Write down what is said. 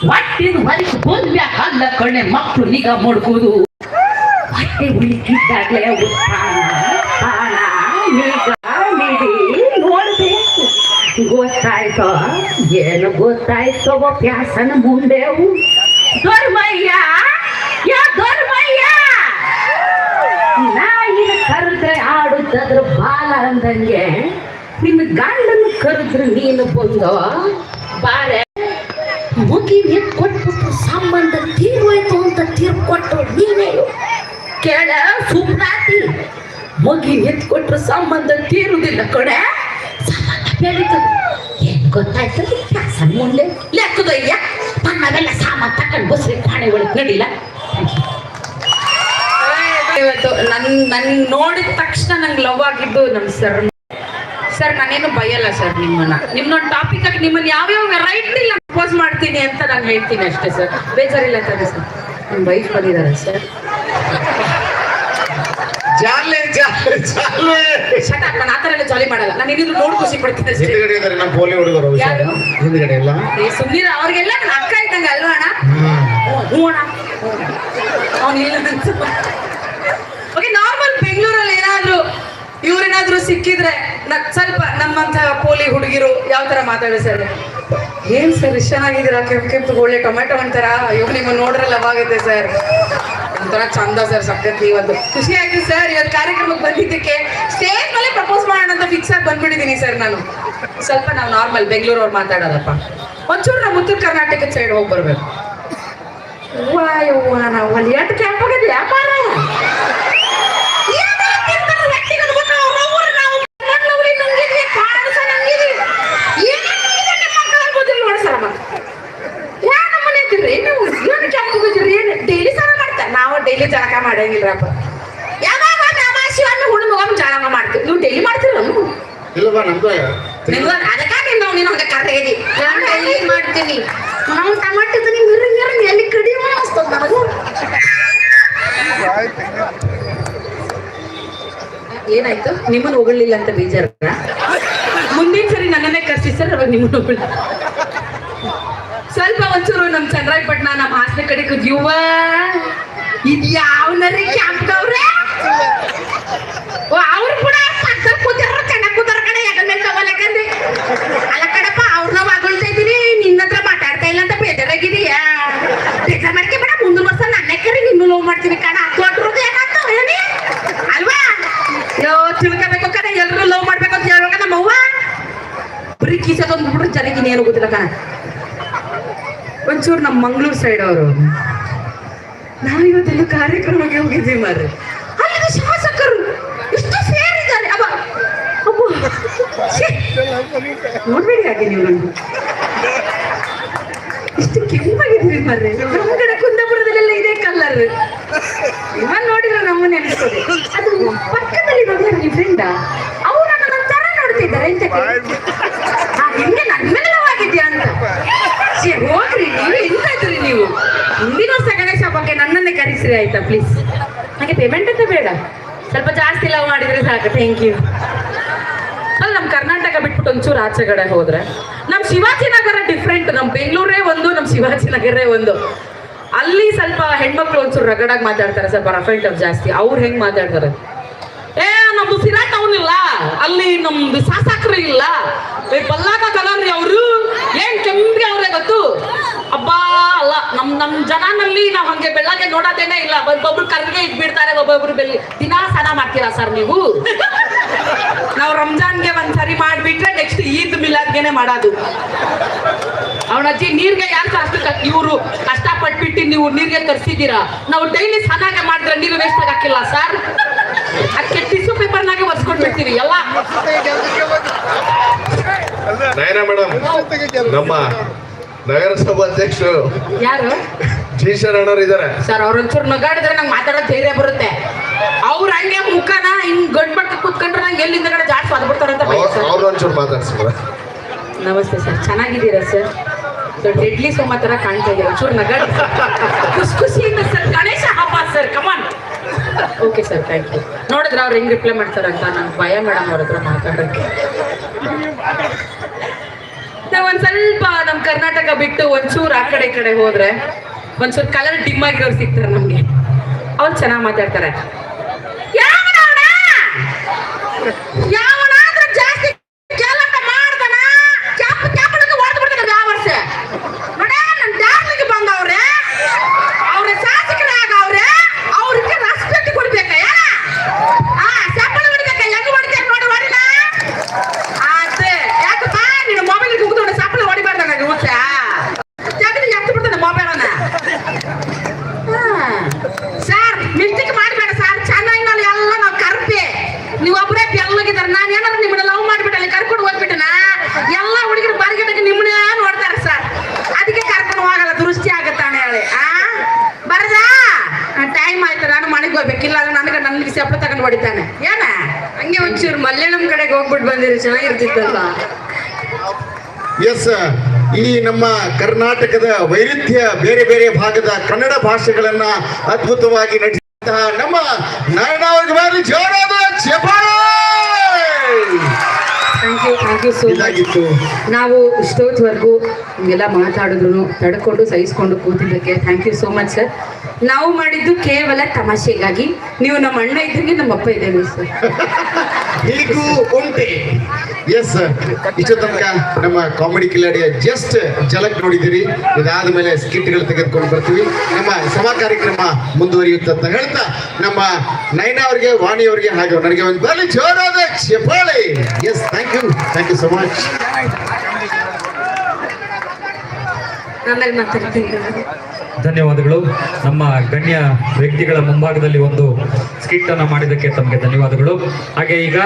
ಹೊಟ್ಟಿನ ಹೊರಗೆ ಬಂದ್ವ್ಯಾ ಹಲ್ಲ ಕಣ್ಣೆ ಮಕ್ಕಳು ನಿಗಾ ಮುಡ್ಕೋದು. ಹೊಟ್ಟೆ ಉಳಿಕಿದ್ದಾಗಲೇ ನೋಡ್ಬೇಕು. ಗೊತ್ತಾಯ್ತೋ, ಏನು ಗೊತ್ತಾಯ್ತೋ ಪ್ಯಾಸನ ಮುಂದೆ ಧರ್ಮಯ್ಯ ಯಾ ಧರ್ಮಯ್ಯ ನಾಯಿನ ಕರೆದ್ರೆ ಆಡುತ್ತದ್ರ ಬಾಲ ಅಂದಂಗೆ ನಿನ್ನ ಗಂಡನ ಕರೆದ್ರೆ ನೀನು ಬಂದೋ? ಬಾರೆ. ಕೇಳ ಸುಪ್ರಾತಿ ಮಗಿ ಎತ್ಕೊಟ್ರು ಸಂಬಂಧ ತೀರುವುದಿಲ್ಲ ಕಡೆ ಸಂಬಂಧ ಬೆಳೀತದೆ ಏನ್ ಗೊತ್ತಾಯ್ತು? ಸಣ್ಣ ಮುಂದೆ ಲೆಕ್ಕದಯ್ಯ. ತನ್ನವೆಲ್ಲ ಸಾಮಾನು ತಕೊಂಡು ಬಸ್ರಿ ಕಾಣೆ ಒಳಗೆ ನಡಿಲ್ಲ ಇವತ್ತು ನನ್ ನನ್ ನೋಡಿದ ತಕ್ಷಣ ನಂಗೆ ಲವ್ ಆಗಿದ್ದು ನಮ್ಮ ಸರ್ ಸರ್ ನಾನೇನು ಬಯಲ್ಲ ಸರ್ ನಿಮ್ಮನ್ನ. ನಿಮ್ಮನ್ನೊಂದು ಟಾಪಿಕ್ ಆಗಿ ನಿಮ್ಮನ್ನ ಯಾವ್ಯಾವ ವೆರೈಟಿ ಪೋಸ್ ಮಾಡ್ತೀನಿ ಅಂತ ನಾನು ಹೇಳ್ತೀನಿ ಅಷ್ಟೇ ಸರ್ ಬೇಜಾರಿಲ್ಲ ಸರ್ ನಿಮ್ಮ ವೈಫ್ ಬಂದಿದ್ದಾರೆ ಸರ್ ಜಾಲೆ ಜಾಲೆ ಜಾಲೆ ಶಟ್ ನಾನು ಆತರ ಎಲ್ಲ ಜಾಲಿ ಮಾಡಲ್ಲ. ನಾನು ಏನಿದ್ರು ನೋಡಿ ಖುಷಿ ಪಡ್ತೀನಿ ಅಷ್ಟೇ. ಹಿಂದ್ಗಡೆ ಇದ್ದಾರೆ ನಮ್ಮ ಪೋಲಿ ಹುಡುಗರು. ಯಾರು? ಹಿಂದ್ಗಡೆ ಇಲ್ಲ. ಏ, ಸುಂದಿರ ಅವ್ರಿಗೆಲ್ಲ ನನ್ನ ಅಕ್ಕ ಇದ್ದಂಗ ಅಲ್ವಾ ಅಣ್ಣ. ಹ್ಞೂ ಅಣ್ಣ. ಅವನು ಇಲ್ಲ ಓಕೆ ನಾರ್ಮಲ್ ಬೆಂಗಳೂರಲ್ಲಿ ಏನಾದ್ರು ಇವ್ರೇನಾದ್ರೂ ಸಿಕ್ಕಿದ್ರೆ ನ- ಸ್ವಲ್ಪ ನಮ್ಮಂತ ಪೋಲಿ ಹುಡುಗಿರು ಯಾವ ತರ ಮಾತಾಡಿಸ್ತಾರೆ ಸರ್? ಏನ್ ಸರ್ ಇಷ್ಟ ಕೆಂಪು ಕೆಂಪು ಒಳ್ಳೆ ಟೊಮೆಟೊ ಅಂತಾರ ಅಯ್ಯೋ ನಿಮ್ಮ ನೋಡ್ರಲ್ಲ ಆಗುತ್ತೆ ಸರ್. ಒಂಥರ ಚಂದ ಸರ್ ಸಕ್ಕತ್ತಿ ಇವತ್ತು ಖುಷಿ ಆಯ್ತು ಸರ್, ಇವತ್ತು ಕಾರ್ಯಕ್ರಮಕ್ಕೆ ಬಂದಿದ್ದಕ್ಕೆ ಸ್ಟೇಜ್ ಮೇಲೆ ಪ್ರಪೋಸ್ ಮಾಡೋಣ ಅಂತ ಫಿಕ್ಸ್ ಆಗಿ ಬಂದ್ಬಿಟ್ಟಿದ್ದೀನಿ ಸರ್ ನಾನು. ಸ್ವಲ್ಪ ನಾವು ನಾರ್ಮಲ್ ಬೆಂಗಳೂರವ್ರು ಮಾತಾಡೋದಪ್ಪ. ಒಂಚೂರು ನಾವು ಉತ್ತರ ಕರ್ನಾಟಕದ ಸೈಡ್ ಹೋಗಿ ಬರ್ಬೇಕು. ಯವ್ವ ನಾವು ಅಲ್ಲಿ ಎಷ್ಟು ಕ್ಯಾಂಪ್ ವ್ಯಾಪಾರ ಮಾಡಂಗಿಲ್ಲಪ್ಪ ಯಾವಾಗ ಅಮಾಸಿ ಅನ್ನ ಹುಣ್ಣು ಮಗ ಜಳಕ ಮಾಡ್ತೀವಿ ನೀವು ಡೈಲಿ ಮಾಡ್ತೀರ ಇಲ್ಲವಾ ನಮ್ದು ನಿಮ್ಗೆ ಅದಕ್ಕಾಗಿ ನಾವು ನೀನು ಹಂಗೆ ಕರ್ರಿ ನಾನು ಡೈಲಿ ಮಾಡ್ತೀನಿ. ನಾವು ಎಲ್ಲಿ ಕಡಿಮೆ ಅನಿಸ್ತದ ನನಗೂ. ಏನಾಯ್ತು? ನಿಮ್ಮನ್ನ ಹೊಗಳಿಲ್ಲ ಅಂತ ಬೇಜಾರ? ಮುಂದಿನ ಸರಿ ನನ್ನನ್ನೇ ಕರ್ಸಿ ಸರ್ ಅವಾಗ ನಿಮ್ಮನ್ನ ಹೊಗಳ ಸ್ವಲ್ಪ ಒಂಚೂರು ನಮ್ ಚಂದ್ರಾಯಪಟ್ಟಣ ನಮ್ಮ ಹಾಸನ ಕಡೆ ಯುವ ಇದ್ ಯಾವ ನರಿ ಕ್ಯಾಂಪ್ಗವ್ರೆ ಓ, ಅವ್ರು ಕೂಡ ಪಕ್ಕ ಕೂತಾರ ಚೆನ್ನಾಗ್ ಕೂತಾರ ಕಡೆ ಯಾಕಂದ್ರೆ ತಗೊಳಕಂದ್ರೆ ಅಲ್ಲ ಕಡಪ್ಪ ಅವ್ರನ್ನ ಹೊಗಳ್ತಾ ಇದ್ದೀನಿ, ನಿನ್ನ ಹತ್ರ ಮಾತಾಡ್ತಾ ಇಲ್ಲ ಅಂತ ಬೇಜಾರಾಗಿದೀಯ ಬೇಜಾರ್ ಮಾಡ್ಕೆ ಬೇಡ ಮುಂದಿನ ವರ್ಷ ನನ್ನ ಕರಿ, ನಿನ್ನೂ ಲವ್ ಮಾಡ್ತೀನಿ ಕಣ. ದೊಡ್ಡದು ಏನಾಗ್ತಾವ ಹೇಳಿ ಅಲ್ವಾ? ಯೋ, ತಿಳ್ಕೋಬೇಕು ಕಣ, ಎಲ್ರು ಲವ್ ಮಾಡ್ಬೇಕು ಅಂತ ಹೇಳ್ಬೇಕ ನಮ್ಮ ಅವ್ವ ಬರೀ ಕೀಸದೊಂದು ಬಿಟ್ರೆ ಜನಕ್ಕೆ ಏನು ಗೊತ್ತಿಲ್ಲ ಕಣ. ಒಂಚೂರು ನಮ್ಮ ಮಂಗಳೂರು ಸೈಡ್ ಅವರು. ನಾವು ಇವತ್ತೆಲ್ಲ ಕಾರ್ಯಕ್ರಮಕ್ಕೆ ಹೋಗಿದ್ವಿ ಮಾರ್ರೆ. ಅಲ್ಲಿಗೆ ಶಾಸಕರು ಎಷ್ಟು ಸೇರಿದ್ದಾರೆ. ನೋಡ್ಬೇಡಿ ಹಾಗೆ ನೀವು ನನ್ನ ಕೆಂಪಾಗಿದ್ದೀರಿ ಮಾರ್ರೆ. ನಮ್ಮ ಕಡೆ ಕುಂದಾಪುರದಲ್ಲೆಲ್ಲ ಇದೆ ಕಲ್ಲರ್ ಇವನ್ ನೋಡಿದ್ರೆ ನಮ್ಮನ್ನ ಅನಿಸ್ತದೆ ಅದು ಪಕ್ಕದಲ್ಲಿ ನೋಡಿದ್ರೆ ನಿಮ್ಮ ಫ್ರೆಂಡ ಅವ್ರು ನನ್ನ ತರ ನೋಡ್ತಿದ್ದಾರೆ ಎಂತ ಹಿಂಗೆ ನನ್ನ ಮೇಲೆ ಆಗಿದ್ಯಾ ಅಂತ ಛೇ, ಹೋಗ್ರಿ ನೀವು ಎಂತ ಇದ್ರಿ ನೀವು ಮುಂದಿನ ವರ್ಷ ಗಣೇಶ ಹಬ್ಬಕ್ಕೆ ಕರೆಸಿರಿ ಆಯ್ತಾ ಪ್ಲೀಸ್ ನನಗೆ ಪೇಮೆಂಟ್ ಅಂತ ಬೇಡ. ಸ್ವಲ್ಪ ಜಾಸ್ತಿ ಲವ್ ಮಾಡಿದ್ರೆ ಸಾಕು ಥ್ಯಾಂಕ್ ಯು ಅಲ್ಲ ನಮ್ಮ ಕರ್ನಾಟಕ ಬಿಟ್ಬಿಟ್ಟು ಒಂಚೂರು ಆಚೆ ಕಡೆ ಹೋದ್ರೆ ನಮ್ಮ ಶಿವಾಜಿನಗರ ಡಿಫ್ರೆಂಟ್ ನಮ್ಮ ಬೆಂಗಳೂರೇ ಒಂದು ನಮ್ಮ ಶಿವಾಜಿನಗರೇ ಒಂದು. ಅಲ್ಲಿ ಸ್ವಲ್ಪ ಹೆಣ್ಮಕ್ಳು ಒಂಚೂರು ರಗಡಾಗಿ ಮಾತಾಡ್ತಾರೆ, ಸ್ವಲ್ಪ ರಫ್ ಅಂಡ್ ಟಫ್ ಜಾಸ್ತಿ. ಅವ್ರು ಹೆಂಗ್ ಮಾತಾಡ್ತಾರೆ? ಏ, ನಮ್ದು ಸಿರಾ ಟೌನ್ ಇಲ್ಲ. ಅಲ್ಲಿ ನಮ್ದು ಸಾಸಾಕ್ರಿ ಇಲ್ಲ. ಬಲ್ಲಾಗ ಕಲರ್ರಿ ಅವರು ಏನ್ ಕೆಂಪಿಗೆ ಅವ್ರೆ ಗೊತ್ತು ಅಬ್ಬಾ ಅಲ್ಲ ನಮ್ ನಮ್ ಜನನಲ್ಲಿ ನಾವ್ ಹಂಗೆ ಬೆಳ್ಳಗೆ ನೋಡೋದೇನೆ ಇಲ್ಲ ಒಬ್ಬೊಬ್ರು ಕರ್ಗೆ ಇದ್ಬಿಡ್ತಾರೆ ಒಬ್ಬೊಬ್ರು ಬೆಲ್ಲಿ ದಿನಾ ಸಣ ಮಾಡ್ತೀರಾ ಸರ್ ನೀವು ನಾವು ರಂಜಾನ್ಗೆ ಒಂದ್ಸರಿ ಮಾಡ್ಬಿಟ್ರೆ ನೆಕ್ಸ್ಟ್ ಈದ್ ಮಿಲಾದ್ಗೆನೆ ಮಾಡೋದು ಅವ್ನ ಅಜ್ಜಿ ನೀರ್ಗೆ ಯಾರು ಅಷ್ಟು ಇವರು ಕಷ್ಟಪಟ್ಬಿಟ್ಟು ನೀವು ನೀರ್ಗೆ ತರಿಸಿದ್ದೀರಾ ನಾವು ಡೈಲಿ ಸನಾಗೆ ಮಾಡಿದ್ರೆ ನೀರು ವೇಸ್ಟ್ ಹಾಕಿಲ್ಲ ಸರ್ ಅದಕ್ಕೆ ಟಿಶ್ಯೂ ಪೇಪರ್ನಾಗೆ ಒರ್ಸ್ಕೊಂಡ್ ಬಿಡ್ತೀವಿ ಎಲ್ಲ ನಯನ ಮೇಡಮ್ ನಮ್ಮ ನಗರಸಭಾ ಅಧ್ಯಕ್ಷರು. ಯಾರು? ಜಿ ಶರಣರು ಇದಾರೆ. ಸರ್ ಅವ್ರ ಒಂಚೂರು ನಗಾಡಿದ್ರೆ ನಂಗೆ ಮಾತಾಡೋ ಧೈರ್ಯ ಬರುತ್ತೆ. ಅವ್ರ ಹಂಗೆ ಮುಖನ ಹಿಂಗ್ ಗಂಡ್ ಮಟ್ಟ ಕುತ್ಕೊಂಡ್ರೆ ನಂಗೆ ಎಲ್ಲಿಂದ ಕಡೆ ಜಾಸ್ತಿ ಅದ್ಬಿಡ್ತಾರಂತ ಭಯ ಸರ್. ಅವ್ರು ಒಂಚೂರು ಮಾತಾಡ್ಸ್ಬೋದ ನಮಸ್ತೆ ಸರ್ ಚೆನ್ನಾಗಿದ್ದೀರಾ ಸರ್? ಡೆಡ್ಲಿ ಸೋಮ ತರ ಕಾಣ್ತಾ ಇದೆ ಒಂಚೂರು ನಗಾಡಿ ಖುಷಿ ಖುಷಿಯಿಂದ ಸರ್ ಗಣೇಶ ಹಬ್ಬ sir come on okay sir thank you ನೋಡಿದ್ರೆ ಅವ್ರು ಹೆಂಗ್ ರಿಪ್ಲೈ ಮಾಡ್ತಾರಂತ ನಾನು ಭಯ ಮೇಡಮ್ ಅವ್ರ ಹತ್ರ ಮಾತಾಡೋಕ್ಕೆ. ನಾವ್ ಒಂದ್ ಸ್ವಲ್ಪ ನಮ್ ಕರ್ನಾಟಕ ಬಿಟ್ಟು ಒಂಚೂರು ಆ ಕಡೆ ಈ ಕಡೆ ಹೋದ್ರೆ ಒಂದ್ಸೂರ್ ಕಲರ್ ಡಿಮ್ ಅವ್ರು ಸಿಗ್ತಾರೆ ನಮ್ಗೆ. ಅವ್ರು ಚೆನ್ನಾಗ್ ಮಾತಾಡ್ತಾರೆ ಯಾವನವ್ನ? ಯಾವನಾದ್ರೂ ಜಾಸ್ತಿ ಕೆಲಸ ಮಾಡ್ತಾನ ಕ್ಯಾಪ್ ಕ್ಯಾಪಳಿಗೆ ಹೊಡೆದು ಬಿಡ್ತಾನೆ ಯಾವ ವರ್ಷ ನೋಡ ನನ್ ದಾರ್ಲಿಗೆ ಬಂದವ್ರೆ ಅವ್ರ ಶಾಸಕರೇ ಆಗವ್ರೆ ಅವ್ರಿಗೆ ರೆಸ್ಪೆಕ್ಟ್ ಕೊಡ್ಬೇಕ ಏನ ಆ ಚಪ್ಪಲಿ ಹೊಡಿಬೇಕ ಹೆಂಗ್ ಹೊಡಿತೇನೆ ನೋಡಿ ಹೊಡಿನ ಆತೆ ಯಾಕಪ್ಪ ನಿನ್ನ ಮೊಬೈಲ್ ಕೂತ್ಕೊಂಡು ಚಪ್ಪಲಿ ಹೊಡಿಬಾರ್ದ ನನಗೆ ಹುಚ್ಚ ಜಗದ ಎಷ್ಟು ಬಿಡ್ತಾನೆ ಮೊಬೈಲ್ ಅನ್ನ ಸರ್ ಮಿಸ್ಟೇಕ್ ಮಾಡಬೇಡ ಸರ್ ಚೆನ್ನಾಗಿ ನಾನು ಎಲ್ಲ ನಾವು ಕರ್ಪೆ ನೀವು ಒಬ್ಬರೇ ಬೆಲ್ಲಗಿದಾರ ನಾನು ಏನಾದ್ರು ನಿಮ್ಮನ್ನ ಲವ್ ಮಾಡಿಬಿಟ್ಟಲ್ಲ ಕರ್ಕೊಂಡು ಹೋಗ್ಬಿಟ್ಟನ? ಎಲ್ಲ ಹುಡುಗರು ಬರ್ಗಿಡಕ್ಕೆ ನಿಮ್ಮನ್ನ ನೋಡ್ತಾರೆ ಸರ್. ಅದಕ್ಕೆ ಕರ್ಕೊಂಡು ಹೋಗಲ್ಲ ದೃಷ್ಟಿ ಆಗತ್ತಾನೆ ಹೇಳಿ. ಆ? ಬರದಾ ಟೈಮ್ ಆಯ್ತು, ನಾನು ಮನೆಗೆ ಹೋಗ್ಬೇಕಿಲ್ಲ ಅಂದ್ರೆ ನನಗೆ ನನಗೆ ಸೆಪ್ಪ ತಗೊಂಡು ಹೊಡಿತಾನೆ. ಏನ? ಹಂಗೆ ಒಂಚೂರು ಮಲ್ಯಾಳಂ ಕಡೆಗೆ ಹೋಗ್ಬಿಟ್ಟು ಬಂದಿರಿ ಚೆನ್ನಾಗಿರ್ತಿತ್ತಲ್ಲ ಎಸ್ ಈ ನಮ್ಮ ಕರ್ನಾಟಕದ ವೈರುಧ್ಯ ಬೇರೆ ಬೇರೆ ಭಾಗದ ಕನ್ನಡ ಭಾಷೆಗಳನ್ನ ಅದ್ಭುತವಾಗಿ ನಟಿಸಿದಂತಹ ನಮ್ಮ ನಾರಾಯಣ ಜೋರಾದ thank you thank you so much ನಾವು ಇಷ್ಟೊತ್ತವರೆಗೂ ಎಲ್ಲ ಮಾತಾಡಿದ್ರು ತಡ್ಕೊಂಡು ಸಹಿಸ್ಕೊಂಡು ಕೂತಿದ್ದಕ್ಕೆ thank you so much sir ನಾವು ಮಾಡಿದ್ದು ಕೇವಲ ತಮಾಷೆಗಾಗಿ. ನೀವು ನಮ್ಮ ಅಣ್ಣ ಇದ್ದಂಗೆ ನಮ್ಮ ಅಪ್ಪ ಇದ್ದೇವೆ ಸರ್ ಹೀಗೂ ಉಂಟೆ. ಎಸ್ ಇಷ್ಟು ತನಕ ನಮ್ಮ ಕಾಮಿಡಿ ಕಿಲಾಡಿಯ ಜಸ್ಟ್ ಜಲಕ್ ನೋಡಿದಿರಿ ಇದಾದ ಮೇಲೆ ಸ್ಕಿಟ್ಗಳು ತೆಗೆದುಕೊಂಡು ಬರ್ತೀವಿ. ನಮ್ಮ ಸಭಾ ಕಾರ್ಯಕ್ರಮ ಮುಂದುವರಿಯುತ್ತ ಹೇಳ್ತಾ ನಮ್ಮ ನಯನ ಅವರಿಗೆ, ವಾಣಿ ಅವರಿಗೆ ಹಾಗೆ ನನಗೆ ಒಂದು ಬರಲಿ ಜೋರಾದ ಚಪ್ಪಾಳೆ yes thank you thank you so much ಧನ್ಯವಾದಗಳು. ನಮ್ಮ ಗಣ್ಯ ವ್ಯಕ್ತಿಗಳ ಮುಂಭಾಗದಲ್ಲಿ ಒಂದು ಸ್ಕಿಟ್ ಅನ್ನು ಮಾಡಿದ್ದಕ್ಕೆ ತಮಗೆ ಧನ್ಯವಾದಗಳು. ಹಾಗೆ ಈಗ